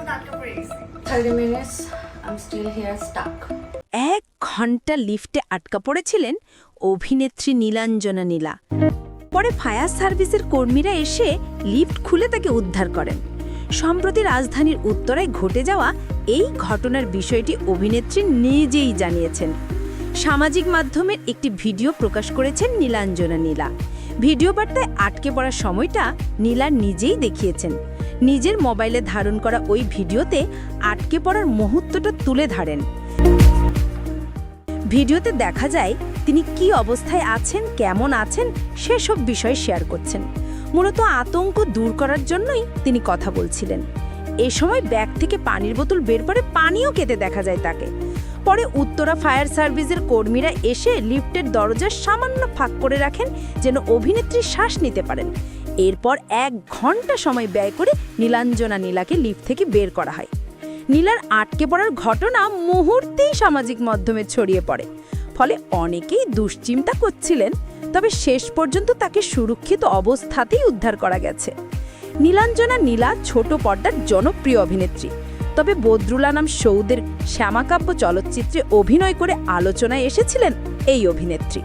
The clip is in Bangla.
মধ্যে আটকা পড়ে গেছি 30 minutes. I'm still here stuck. এক ঘণ্টা লিফটে আটকা পড়েছিলেন অভিনেত্রী নীলাঞ্জনা নীলা। পরে ফায়ার সার্ভিসের কর্মীরা এসে লিফট খুলে তাকে উদ্ধার করেন। সম্প্রতি রাজধানীর উত্তরায় ঘটে যাওয়া এই ঘটনার বিষয়টি অভিনেত্রী নিজেই জানিয়েছেন। সামাজিক মাধ্যমের একটি ভিডিও প্রকাশ করেছেন নীলাঞ্জনা নীলা। ভিডিও বার্তায় আটকে পড়ার সময়টা নীলা নিজেই দেখিয়েছেন। নিজের মোবাইলে ধারণ করা ওই ভিডিওতে আটকে পড়ার মুহূর্তটা তুলে ধরেন। ভিডিওতে দেখা যায় তিনি কি অবস্থায় আছেন, কেমন আছেন, সেসব বিষয় শেয়ার করছেন। মূলত আতঙ্ক দূর করার জন্যই তিনি কথা বলছিলেন। এ সময় ব্যাগ থেকে পানির বোতল বের করে পানিও কেটে দেখা যায় তাকে। পরে উত্তরা ফায়ার সার্ভিসের কর্মীরা এসে লিফটের দরজা সামান্য ফাঁক করে রাখেন, যেন অভিনেত্রী শ্বাস নিতে পারেন। এরপর এক ঘণ্টা সময় ব্যয় করে নীলাঞ্জনা নীলাকে লিফট থেকে বের করা হয়। নীলার আটকে পড়ার ঘটনা মুহূর্তেই সামাজিক মাধ্যমে ছড়িয়ে পড়ে। ফলে অনেকেই দুশ্চিন্তা করছিলেন, তবে শেষ পর্যন্ত তাকে সুরক্ষিত অবস্থাতেই উদ্ধার করা গেছে। নীলাঞ্জনা নীলা ছোট পর্দার জনপ্রিয় অভিনেত্রী। তবে বদরুলা নাম সৌদের শ্যামাকাব্য চলচ্চিত্রে অভিনয় করে আলোচনায় এসেছিলেন এই অভিনেত্রী।